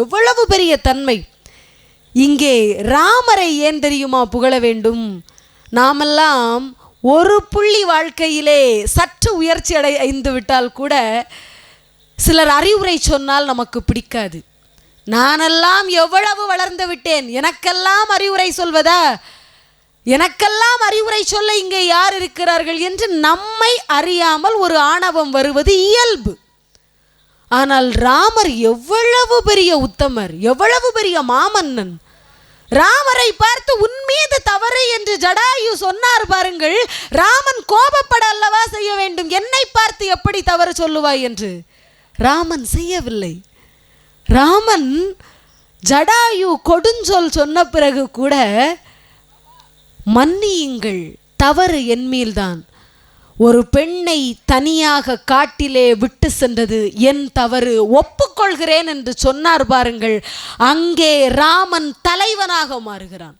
எவ்வளவு பெரிய தன்மை. இங்கே ராமரை ஏன் தெரியுமா புகழ வேண்டும்? நாமெல்லாம் ஒரு புள்ளி வாழ்க்கையிலே சற்று உயர்ச்சி அடைந்து விட்டால் கூட சிலர் அறிவுரை சொன்னால் நமக்கு பிடிக்காது. நானெல்லாம் எவ்வளவு வளர்ந்து விட்டேன்? எனக்கெல்லாம் அறிவுரை சொல்வதா? எனக்கெல்லாம் அறிவுரை சொல்ல இங்கே யார் இருக்கிறார்கள் என்று நம்மை அறியாமல் ஒரு ஆணவம் வருவது இயல்பு. ஆனால் ராமர் எவ்வளவு பெரிய உத்தமர் எவ்வளவு பெரிய மாமன்னன். ராமரை பார்த்து உன் மீது தவறு என்று ஜடாயு சொன்னார் பாருங்கள். ராமன் கோபப்பட அல்லவா செய்ய வேண்டும்? என்னை பார்த்து எப்படி தவறு சொல்லுவாய் என்று. ராமன் செய்யவில்லை. ராமன் ஜடாயு கொடுஞ்சொல் சொன்ன பிறகு கூட மன்னியுங்கள் தவறு என்மீல்தான் ஒரு பெண்ணை தனியாக காட்டிலே விட்டு சென்றது என் தவறு. ஒப்புக்கொள்கிறேன் என்று சொன்னார் பாருங்கள். அங்கே ராமன் தலைவனாக மாறுகிறான்.